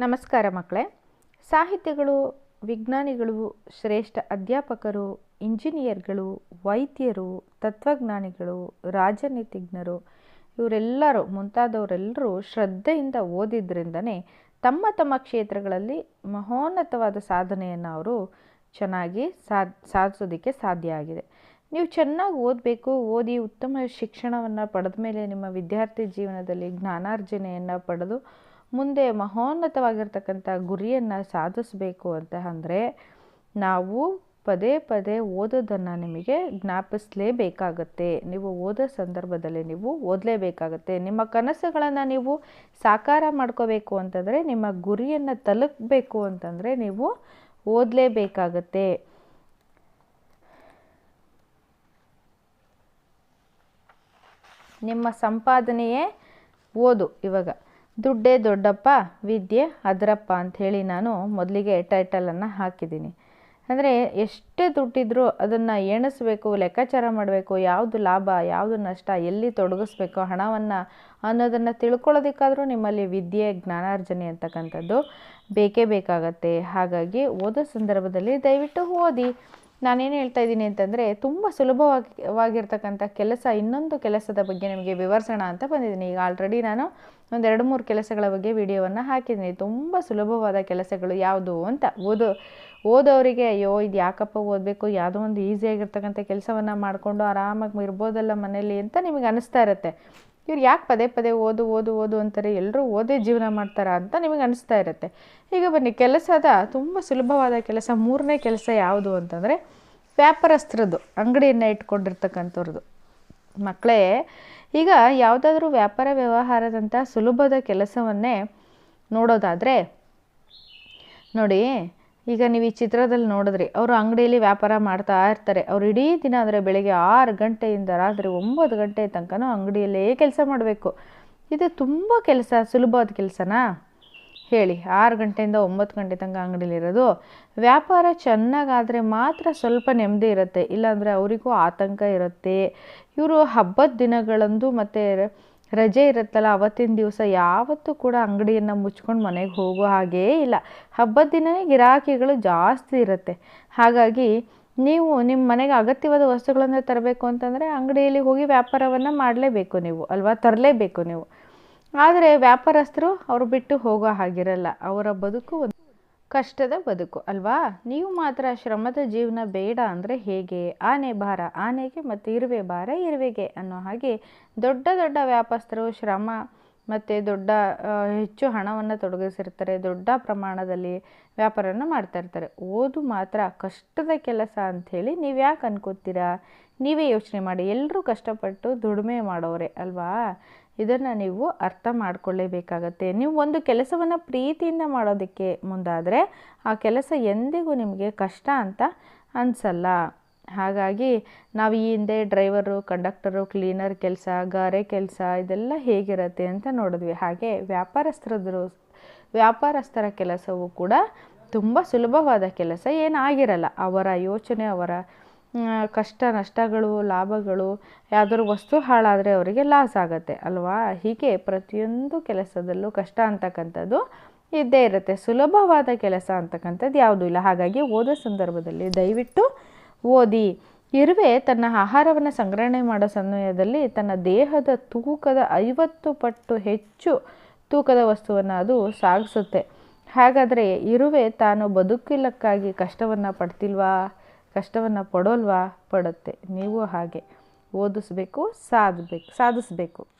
ನಮಸ್ಕಾರ ಮಕ್ಕಳೇ. ಸಾಹಿತ್ಯಗಳು, ವಿಜ್ಞಾನಿಗಳು, ಶ್ರೇಷ್ಠ ಅಧ್ಯಾಪಕರು, ಇಂಜಿನಿಯರ್ಗಳು, ವೈದ್ಯರು, ತತ್ವಜ್ಞಾನಿಗಳು, ರಾಜನೀತಿಜ್ಞರು, ಇವರೆಲ್ಲರೂ, ಮುಂತಾದವರೆಲ್ಲರೂ ಶ್ರದ್ಧೆಯಿಂದ ಓದಿದ್ರಿಂದನೇ ತಮ್ಮ ತಮ್ಮ ಕ್ಷೇತ್ರಗಳಲ್ಲಿ ಮಹೋನ್ನತವಾದ ಸಾಧನೆಯನ್ನು ಅವರು ಚೆನ್ನಾಗಿ ಸಾಧ್ ಸಾಧಿಸೋದಕ್ಕೆ ಸಾಧ್ಯ ಆಗಿದೆ. ನೀವು ಚೆನ್ನಾಗಿ ಓದಬೇಕು, ಓದಿ ಉತ್ತಮ ಶಿಕ್ಷಣವನ್ನು ಪಡೆದ ಮೇಲೆ ನಿಮ್ಮ ವಿದ್ಯಾರ್ಥಿ ಜೀವನದಲ್ಲಿ ಜ್ಞಾನಾರ್ಜನೆಯನ್ನು ಪಡೆದು ಮುಂದೆ ಮಹೋನ್ನತವಾಗಿರ್ತಕ್ಕಂಥ ಗುರಿಯನ್ನು ಸಾಧಿಸಬೇಕು ಅಂತ ಅಂದರೆ ನಾವು ಪದೇ ಪದೇ ಓದೋದನ್ನು ನಿಮಗೆ ಜ್ಞಾಪಿಸಲೇಬೇಕಾಗತ್ತೆ. ನೀವು ಓದೋ ಸಂದರ್ಭದಲ್ಲಿ ನೀವು ಓದಲೇಬೇಕಾಗತ್ತೆ. ನಿಮ್ಮ ಕನಸುಗಳನ್ನು ನೀವು ಸಾಕಾರ ಮಾಡ್ಕೋಬೇಕು ಅಂತಂದರೆ, ನಿಮ್ಮ ಗುರಿಯನ್ನು ತಲುಪಬೇಕು ಅಂತಂದರೆ ನೀವು ಓದಲೇಬೇಕಾಗತ್ತೆ. ನಿಮ್ಮ ಸಂಪಾದನೆಯೇ ಓದು ಇವಾಗ. ದುಡ್ಡೇ ದೊಡ್ಡಪ್ಪ, ವಿದ್ಯೆ ಅದರಪ್ಪ ಅಂಥೇಳಿ ನಾನು ಮೊದಲಿಗೆ ಟೈಟಲನ್ನು ಹಾಕಿದ್ದೀನಿ. ಅಂದರೆ ಎಷ್ಟೇ ದುಡ್ಡಿದ್ರೂ ಅದನ್ನು ಎಣಿಸ್ಬೇಕು, ಲೆಕ್ಕಾಚಾರ ಮಾಡಬೇಕು, ಯಾವುದು ಲಾಭ, ಯಾವುದು ನಷ್ಟ, ಎಲ್ಲಿ ತೊಡಗಿಸ್ಬೇಕು ಹಣವನ್ನು ಅನ್ನೋದನ್ನು ತಿಳ್ಕೊಳ್ಳೋದಕ್ಕಾದರೂ ನಿಮ್ಮಲ್ಲಿ ವಿದ್ಯೆ, ಜ್ಞಾನಾರ್ಜನೆ ಅಂತಕ್ಕಂಥದ್ದು ಬೇಕೇ ಬೇಕಾಗತ್ತೆ. ಹಾಗಾಗಿ ಓದೋ ಸಂದರ್ಭದಲ್ಲಿ ದಯವಿಟ್ಟು ಓದಿ. ನಾನೇನು ಹೇಳ್ತಾ ಇದ್ದೀನಿ ಅಂತಂದರೆ ತುಂಬ ಸುಲಭವಾಗಿರ್ತಕ್ಕಂಥ ಕೆಲಸ, ಇನ್ನೊಂದು ಕೆಲಸದ ಬಗ್ಗೆ ನಿಮಗೆ ವಿವರಿಸೋಣ ಅಂತ ಬಂದಿದ್ದೀನಿ. ಈಗ ಆಲ್ರೆಡಿ ನಾನು ಒಂದು ಎರಡು ಮೂರು ಕೆಲಸಗಳ ಬಗ್ಗೆ ವಿಡಿಯೋವನ್ನು ಹಾಕಿದ್ದೀನಿ. ತುಂಬ ಸುಲಭವಾದ ಕೆಲಸಗಳು ಯಾವುದು ಅಂತ ಓದೋ, ಓದೋರಿಗೆ ಅಯ್ಯೋ, ಇದು ಯಾಕಪ್ಪ ಓದಬೇಕು? ಯಾವುದೋ ಒಂದು ಈಸಿಯಾಗಿರ್ತಕ್ಕಂಥ ಕೆಲಸವನ್ನು ಮಾಡಿಕೊಂಡು ಆರಾಮಾಗಿ ಇರ್ಬೋದಲ್ಲ ಮನೇಲಿ ಅಂತ ನಿಮಗೆ ಅನಿಸ್ತಾ ಇರುತ್ತೆ. ಇವ್ರು ಯಾಕೆ ಪದೇ ಪದೇ ಓದು ಓದು ಓದು ಅಂತಾರೆ? ಎಲ್ಲರೂ ಓದೇ ಜೀವನ ಮಾಡ್ತಾರಾ ಅಂತ ನಿಮಗೆ ಅನಿಸ್ತಾ ಇರುತ್ತೆ. ಈಗ ಬನ್ನಿ, ಕೆಲಸದ ತುಂಬ ಸುಲಭವಾದ ಕೆಲಸ, ಮೂರನೇ ಕೆಲಸ ಯಾವುದು ಅಂತಂದರೆ ವ್ಯಾಪಾರಸ್ಥರದ್ದು ಅಂಗಡಿಯನ್ನು ಇಟ್ಕೊಂಡಿರ್ತಕ್ಕಂಥವ್ರದ್ದು ಮಕ್ಕಳೇ ಈಗ ಯಾವುದಾದ್ರೂ ವ್ಯಾಪಾರ ವ್ಯವಹಾರದಂಥ ಸುಲಭದ ಕೆಲಸವನ್ನೇ ನೋಡೋದಾದರೆ, ನೋಡಿ ಈಗ ನೀವು ಈ ಚಿತ್ರದಲ್ಲಿ ನೋಡಿದ್ರಿ ಅವರು ಅಂಗಡಿಯಲ್ಲಿ ವ್ಯಾಪಾರ ಮಾಡ್ತಾ ಇರ್ತಾರೆ. ಅವ್ರು ಇಡೀ ದಿನ ಅಂದರೆ ಬೆಳಗ್ಗೆ ಆರು ಗಂಟೆಯಿಂದ ರಾತ್ರಿ ಒಂಬತ್ತು ಗಂಟೆ ತನಕನೂ ಅಂಗಡಿಯಲ್ಲೇ ಕೆಲಸ ಮಾಡಬೇಕು. ಇದು ತುಂಬ ಕೆಲಸ, ಸುಲಭವಾದ ಕೆಲಸನಾ? ಹೇಳಿ, ಆರು ಗಂಟೆಯಿಂದ ಒಂಬತ್ತು ಗಂಟೆ ತನಕ ಅಂಗಡಿಲಿರೋದು ವ್ಯಾಪಾರ ಚೆನ್ನಾಗಾದರೆ ಮಾತ್ರ ಸ್ವಲ್ಪ ನೆಮ್ಮದಿ ಇರುತ್ತೆ. ಇಲ್ಲಾಂದರೆ ಅವರಿಗೂ ಆತಂಕ ಇರುತ್ತೆ. ಇವರು ಹಬ್ಬದ ದಿನಗಳಂದು ಮತ್ತು ರಜೆ ಇರುತ್ತಲ್ಲ, ಅವತ್ತಿನ ದಿವಸ ಯಾವತ್ತೂ ಕೂಡ ಅಂಗಡಿಯನ್ನು ಮುಚ್ಕೊಂಡು ಮನೆಗೆ ಹೋಗೋ ಹಾಗೇ ಇಲ್ಲ. ಹಬ್ಬದ ದಿನವೇ ಗಿರಾಕಿಗಳು ಜಾಸ್ತಿ ಇರುತ್ತೆ. ಹಾಗಾಗಿ ನೀವು ನಿಮ್ಮ ಮನೆಗೆ ಅಗತ್ಯವಾದ ವಸ್ತುಗಳನ್ನು ತರಬೇಕು ಅಂತಂದರೆ ಅಂಗಡಿಯಲ್ಲಿ ಹೋಗಿ ವ್ಯಾಪಾರವನ್ನು ಮಾಡಲೇಬೇಕು ನೀವು, ಅಲ್ವಾ? ತರಲೇಬೇಕು ನೀವು. ಆದರೆ ವ್ಯಾಪಾರಸ್ಥರು ಅವರು ಬಿಟ್ಟು ಹೋಗೋ ಹಾಗಿರಲ್ಲ. ಅವರ ಬದುಕು ಒಂದು ಕಷ್ಟದ ಬದುಕು, ಅಲ್ವಾ? ನೀವು ಮಾತ್ರ ಶ್ರಮದ ಜೀವನ ಬೇಡ ಅಂದರೆ ಹೇಗೆ? ಆನೆ ಭಾರ ಆನೆಗೆ ಮತ್ತು ಇರುವೆ ಭಾರ ಇರುವೆಗೆ ಅನ್ನೋ ಹಾಗೆ ದೊಡ್ಡ ದೊಡ್ಡ ವ್ಯಾಪಾರಸ್ಥರು ಶ್ರಮ ಮತ್ತು ದೊಡ್ಡ ಹೆಚ್ಚು ಹಣವನ್ನು ತೊಡಗಿಸಿರ್ತಾರೆ, ದೊಡ್ಡ ಪ್ರಮಾಣದಲ್ಲಿ ವ್ಯಾಪಾರವನ್ನು ಮಾಡ್ತಾ ಇರ್ತಾರೆ. ಓದು ಮಾತ್ರ ಕಷ್ಟದ ಕೆಲಸ ಅಂಥೇಳಿ ನೀವು ಯಾಕೆ ಅನ್ಕೋತೀರಾ? ನೀವೇ ಯೋಚನೆ ಮಾಡಿ. ಎಲ್ಲರೂ ಕಷ್ಟಪಟ್ಟು ದುಡಿಮೆ ಮಾಡೋರೆ, ಅಲ್ವಾ? ಇದನ್ನು ನೀವು ಅರ್ಥ ಮಾಡಿಕೊಳ್ಳೇಬೇಕಾಗತ್ತೆ. ನೀವು ಒಂದು ಕೆಲಸವನ್ನು ಪ್ರೀತಿಯಿಂದ ಮಾಡೋದಕ್ಕೆ ಮುಂದಾದರೆ ಆ ಕೆಲಸ ಎಂದಿಗೂ ನಿಮಗೆ ಕಷ್ಟ ಅಂತ ಅನಿಸಲ್ಲ. ಹಾಗಾಗಿ ನಾವು ಈ ಹಿಂದೆ ಡ್ರೈವರು, ಕಂಡಕ್ಟರು, ಕ್ಲೀನರ್ ಕೆಲಸ, ಗಾರೆ ಕೆಲಸ ಇದೆಲ್ಲ ಹೇಗಿರುತ್ತೆ ಅಂತ ನೋಡಿದ್ವಿ. ಹಾಗೆ ವ್ಯಾಪಾರಸ್ಥರದ್ರು, ವ್ಯಾಪಾರಸ್ಥರ ಕೆಲಸವೂ ಕೂಡ ತುಂಬ ಸುಲಭವಾದ ಕೆಲಸ ಏನಾಗಿರಲ್ಲ ಅವರ ಯೋಚನೆ, ಅವರ ಕಷ್ಟ ನಷ್ಟಗಳು, ಲಾಭಗಳು, ಯಾವ್ದಾದ್ರು ವಸ್ತು ಹಾಳಾದರೆ ಅವರಿಗೆ ಲಾಸ್ ಆಗುತ್ತೆ, ಅಲ್ವಾ? ಹೀಗೆ ಪ್ರತಿಯೊಂದು ಕೆಲಸದಲ್ಲೂ ಕಷ್ಟ ಅಂತಕ್ಕಂಥದ್ದು ಇದ್ದೇ ಇರುತ್ತೆ. ಸುಲಭವಾದ ಕೆಲಸ ಅಂತಕ್ಕಂಥದ್ದು ಯಾವುದೂ ಇಲ್ಲ. ಹಾಗಾಗಿ ಓದೋ ಸಂದರ್ಭದಲ್ಲಿ ದಯವಿಟ್ಟು ಓದಿ. ಇರುವೆ ತನ್ನ ಆಹಾರವನ್ನು ಸಂಗ್ರಹಣೆ ಮಾಡೋ ಸಮಯದಲ್ಲಿ ತನ್ನ ದೇಹದ ತೂಕದ ಐವತ್ತು ಪಟ್ಟು ಹೆಚ್ಚು ತೂಕದ ವಸ್ತುವನ್ನು ಅದು ಸಾಗಿಸುತ್ತೆ. ಹಾಗಾದರೆ ಇರುವೆ ತಾನು ಬದುಕಿಲಕ್ಕಾಗಿ ಕಷ್ಟವನ್ನು ಪಡ್ತಿಲ್ವಾ? ಕಷ್ಟವನ್ನು ಪಡೋಲ್ವಾ? ಪಡುತ್ತೆ. ನೀವು ಹಾಗೆ ಓದಿಸ್ಬೇಕು ಸಾಧಬೇಕು ಸಾಧಿಸ್ಬೇಕು.